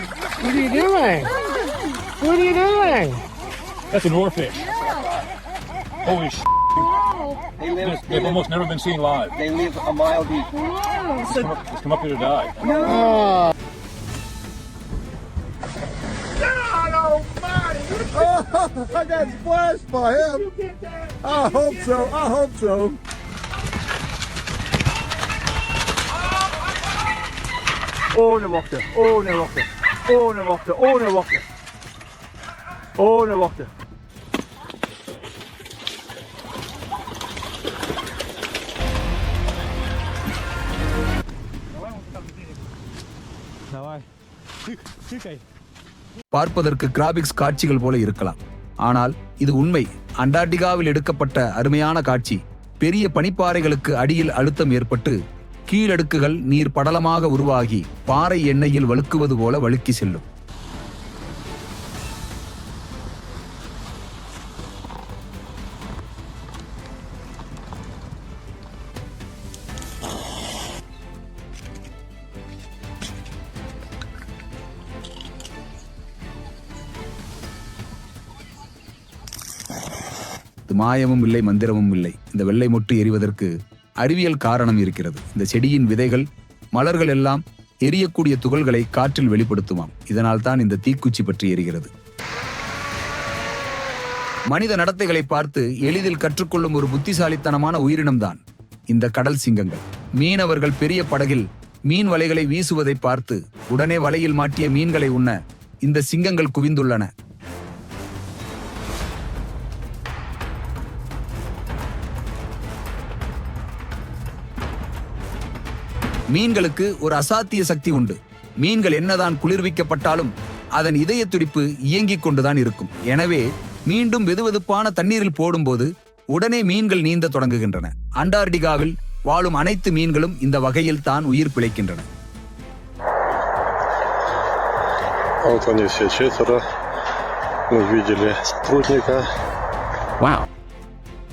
What are you doing? What are you doing? That's an oarfish. Holy sh! They live. They've almost never been seen live. They live a mile deep. It's come up, it's come up here to die. Oh, Oh, I got splashed by him. I hope so. I hope so. Oh, ne wachten. Oh, ne wachten. Oh, ne wachten. Oh, ne wachten. Oh, ne wachten. பார்ப்பதற்கு graphics காட்சிகள் போல இருக்கலாம் ஆனால் இது உண்மை அண்டார்டிகாவில் எடுக்கப்பட்ட அருமையான காட்சி பெரிய பனிப்பாறைகளுக்கு அடியில் அழுத்தம் ஏற்பட்டு கீழடுக்குகள் நீர் படலமாக உருவாகி பாறை எண்ணெயில் வழுக்குவது போல வழுக்கி செல்லும். மாயமும் இல்லை மந்திரமும் இல்லை. இந்த வெள்ளை மொட்டு எரிவதற்கு அறிவியல் காரணம் இருக்கிறது. இந்த செடியின் விதைகள் மலர்கள் எல்லாம் எரியக்கூடிய துகள்களை காற்றில் வெளிப்படுத்துமாம். இதனால் தான் இந்த தீக்குச்சி பற்றி எரிகிறது. மனித நடத்தைகளை பார்த்து எளிதில் கற்றுக்கொள்ளும் ஒரு புத்திசாலித்தனமான உயிரினம்தான் இந்த கடல் சிங்கங்கள். மீனவர்கள் பெரிய படகில் மீன் வலைகளை வீசுவதை பார்த்து உடனே வலையில் மாட்டிய மீன்களை உண்ண இந்த சிங்கங்கள் குவிந்துள்ளன. மீன்களுக்கு ஒரு அசாத்திய சக்தி உண்டு. மீன்கள் என்னதான் குளிர்விக்கப்பட்டாலும் அதன் இதய துடிப்பு இயங்கிக் கொண்டுதான் இருக்கும். எனவே மீண்டும் வெதுவெதுப்பான தண்ணீரில் போடும்போது உடனே மீன்கள் நீந்த தொடங்குகின்றன. அண்டார்டிகாவில் வாழும் அனைத்து மீன்களும் இந்த வகையில் தான் உயிர் பிழைக்கின்றன.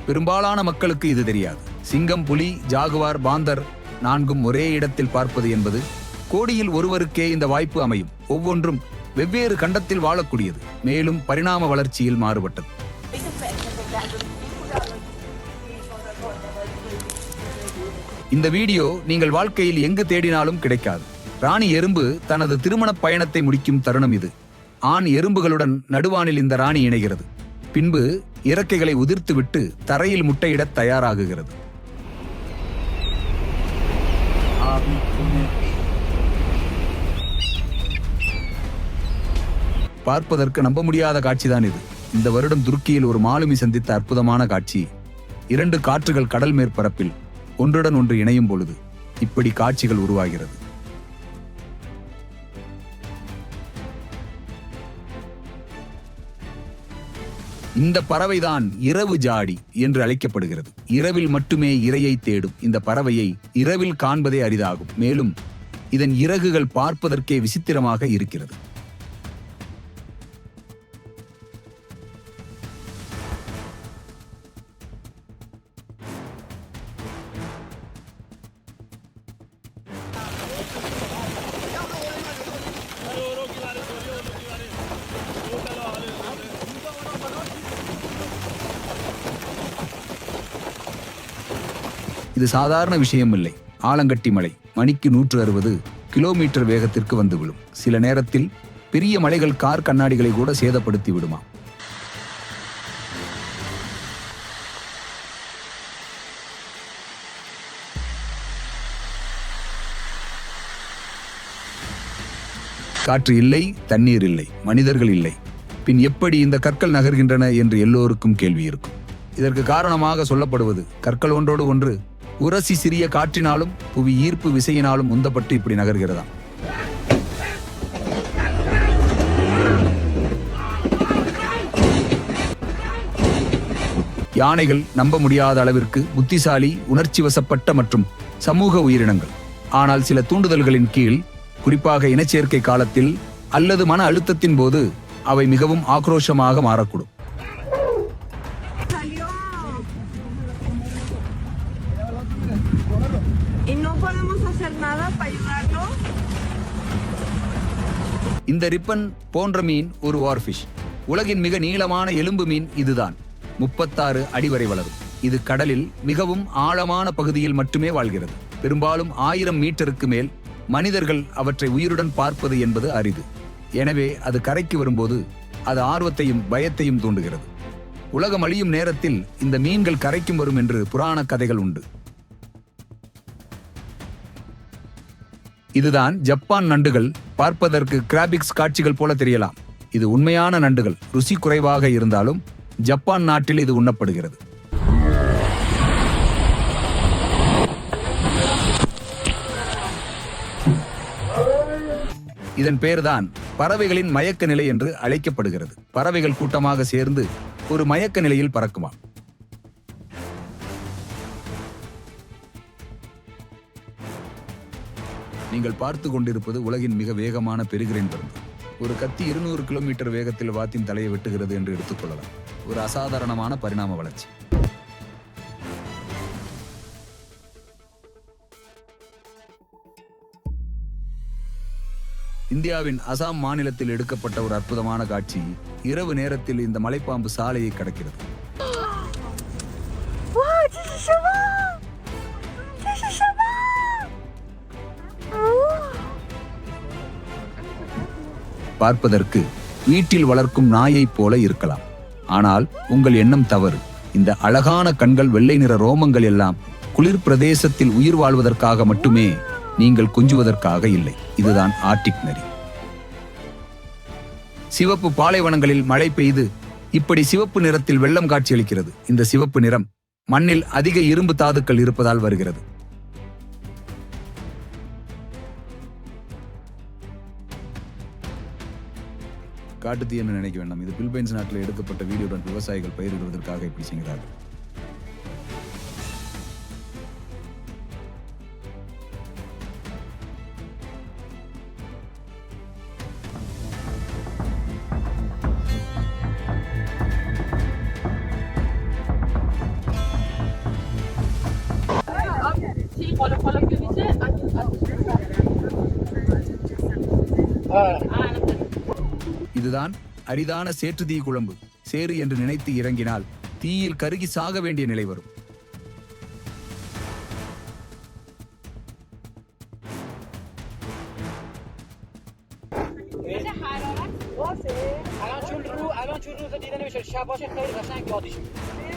பெரும்பாலான மக்களுக்கு இது தெரியாது. சிங்கம் புலி ஜாகுவார் பாந்தர் நான்கும் ஒரே இடத்தில் பார்ப்பது என்பது கோடியில் ஒருவருக்கே இந்த வாய்ப்பு அமையும். ஒவ்வொன்றும் வெவ்வேறு கண்டத்தில் வாழக்கூடியது. மேலும் பரிணாம வளர்ச்சியில் மாறுபட்டது. இந்த வீடியோ நீங்கள் வாழ்க்கையில் எங்கு தேடினாலும் கிடைக்காது. ராணி எறும்பு தனது திருமண பயணத்தை முடிக்கும் தருணம் இது. ஆண் எறும்புகளுடன் நடுவானில் இந்த ராணி இணைகிறது. பின்பு இறக்கைகளை உதிர்த்துவிட்டு தரையில் முட்டையிடத் தயாராகுகிறது. பார்ப்பதற்கு நம்ப முடியாத காட்சிதான் இது. இந்த வருடம் துருக்கியில் ஒரு மாலுமி சந்தித்த அற்புதமான காட்சி. இரண்டு காற்றுகள் கடல் மேற்பரப்பில் ஒன்றுடன் ஒன்று இணையும் பொழுது இப்படி காட்சிகள் உருவாகிறது. இந்த பறவைதான் இரவு ஜாடி என்று அழைக்கப்படுகிறது. இரவில் மட்டுமே இரையை தேடும் இந்த பறவையை இரவில் காண்பதே அரிதாகும். மேலும் இதன் இறகுகள் பார்ப்பதற்கே விசித்திரமாக இருக்கிறது. இது சாதாரண விஷயம் இல்லை ஆலங்கட்டி மலை மணிக்கு நூற்று அறுபது கிலோமீட்டர் வேகத்திற்கு வந்து விழும். சில நேரத்தில் பெரிய மலைகள் கார் கண்ணாடிகளை கூட சேதப்படுத்தி விடுமா? காற்று இல்லை தண்ணீர் இல்லை மனிதர்கள் இல்லை. பின் எப்படி இந்த கற்கள் நகர்கின்றன என்று எல்லோருக்கும் கேள்வி இருக்கும். இதற்கு காரணமாக சொல்லப்படுவது கற்கள் ஒன்றோடு ஒன்று உரசி சிறிய காற்றினாலும் புவி ஈர்ப்பு விசையினாலும் உந்தப்பட்டு இப்படி நகர்கிறதாம். யானைகள் நம்ப முடியாத அளவிற்கு புத்திசாலி உணர்ச்சி வசப்பட்ட மற்றும் சமூக உயிரினங்கள். ஆனால் சில தூண்டுதல்களின் கீழ் குறிப்பாக இனச்சேர்க்கை காலத்தில் அல்லது மன அழுத்தத்தின் போது அவை மிகவும் ஆக்ரோஷமாக மாறக்கூடும். இந்த ரிப்பன் போன்ற மீன் ஒரு வார்ஃபிஷ் உலகின் மிக நீளமான எலும்பு மீன் இதுதான். முப்பத்தாறு அடி வரை வளரும். இது கடலில் மிகவும் ஆழமான பகுதியில் மட்டுமே வாழ்கிறது. பெரும்பாலும் ஆயிரம் மீட்டருக்கு மேல் மனிதர்கள் அவற்றை உயிருடன் பார்ப்பது என்பது அரிது. எனவே அது கரைக்கு வரும்போது அது ஆர்வத்தையும் பயத்தையும் தூண்டுகிறது. உலகம் அழியும் நேரத்தில் இந்த மீன்கள் கரைக்கும் வரும் என்று புராண கதைகள் உண்டு. இதுதான் ஜப்பான் நண்டுகள். பார்ப்பதற்கு கிராபிக்ஸ் காட்சிகள் போல தெரியலாம். இது உண்மையான நண்டுகள். ருசி குறைவாக இருந்தாலும் ஜப்பான் நாட்டில் இது உண்ணப்படுகிறது. இதன் பெயர்தான் பறவைகளின் மயக்க நிலை என்று அழைக்கப்படுகிறது. பறவைகள் கூட்டமாக சேர்ந்து ஒரு மயக்க நிலையில் பறக்குமாம். நீங்கள் பார்த்து கொண்டிருப்பது உலகின் மிக வேகமான பெருகிரேன் பருந்து. ஒரு கத்தி இருநூறு கிலோமீட்டர் வேகத்தில் வாத்தின் தலையை வெட்டுகிறது என்று எடுத்துக்கொள்ளலாம் ஒரு அசாதாரணமான பரிணாம வளர்ச்சி. இந்தியாவின் அசாம் மாநிலத்தில் எடுக்கப்பட்ட ஒரு அற்புதமான காட்சி இரவு நேரத்தில் இந்த மலைப்பாம்பு சாலையை கடக்கிறது. பார்ப்பதற்கு வீட்டில் வளர்க்கும் நாயைப் போல இருக்கலாம். ஆனால் உங்கள் எண்ணம் தவறு. இந்த அழகான கண்கள் வெள்ளை நிற ரோமங்கள் எல்லாம் குளிர் பிரதேசத்தில் உயிர் வாழ்வதற்காக மட்டுமே நீங்கள் கொஞ்சுவதற்காக இல்லை. இதுதான் ஆர்டிக் நரி சிவப்பு பாலைவனங்களில் மழை பெய்து இப்படி சிவப்பு நிறத்தில் வெள்ளம் காட்சியளிக்கிறது. இந்த சிவப்பு நிறம் மண்ணில் அதிக இரும்பு தாதுக்கள் இருப்பதால் வருகிறது. காட்டுத்தீ என்று நினைக்க வேண்டாம். இது பிலிப்பைன்ஸ் நாட்டில் எடுக்கப்பட்ட வீடியோடன் விவசாயிகள் பயிரிடுவதற்காக இப்படி செய்கிறார்கள். இதுதான் அரிதான சேற்று தீ குழம்பு சேறு என்று நினைத்து இறங்கினால் தீயில் கருகி சாக வேண்டிய நிலை வரும் الان چون رو الان چون روز دیده نمیشه شب باشه خیلی قشنگ یادش میاد